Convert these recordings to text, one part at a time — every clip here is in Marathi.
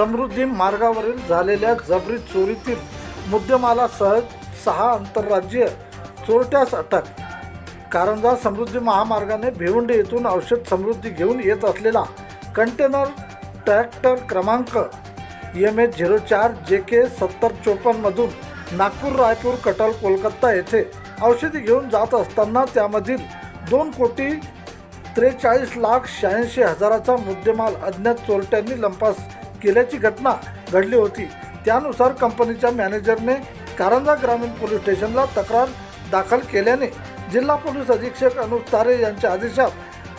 समृद्धी मार्गावरील झालेल्या जबरी चोरीतील मुद्देमालासह सहा आंतरराज्यीय चोरट्यास अटक. कारंजा समृद्धी महामार्गाने भिवंडी येथून औषध समृद्धी घेऊन येत असलेला कंटेनर ट्रॅक्टर क्रमांक एम एच झिरो चार जे के सत्तर चोपन्नमधून नागपूर रायपूर कटल कोलकाता येथे औषधी घेऊन जात असताना त्यामधील दोन कोटी त्रेचाळीस लाख शहाऐंशी हजाराचा मुद्देमाल अज्ञात चोरट्यांनी लंपास केल्याची घटना घडली होती. त्यानुसार कंपनीच्या मॅनेजरने कारंजा ग्रामीण पोलीस स्टेशनला तक्रार दाखल केल्याने जिल्हा पोलीस अधीक्षक अनुज तारे यांच्या आदेशात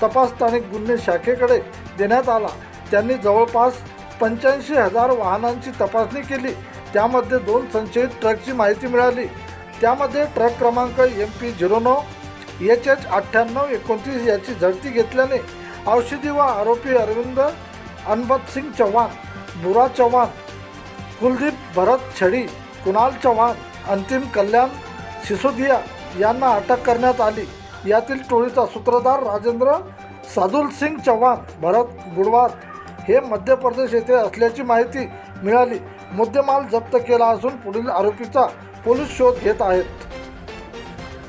तपास स्थानिक गुन्हे शाखेकडे देण्यात आला. त्यांनी जवळपास पंच्याऐंशी हजार वाहनांची तपासणी केली. त्यामध्ये दोन संशयित ट्रकची माहिती मिळाली. त्यामध्ये ट्रक क्रमांक एम पी झिरो नऊ एच एच अठ्ठ्याण्णव एकोणतीस याची झडती घेतल्याने औषधी व आरोपी अरविंद अनबत सिंग चव्हाण बुरा चव्हाण कुलदीप भरत छडी कुणाल चव्हाण अंतिम कल्याण सिसोदिया यांना अटक करण्यात आली. यातील टोळीचा सूत्रधार राजेंद्र सादुल सिंग चव्हाण भरत गुडवार हे मध्य प्रदेश येथे असल्याची माहिती मिळाली. मुद्देमाल जप्त केला असून पुढील आरोपीचा पोलीस शोध घेत आहेत.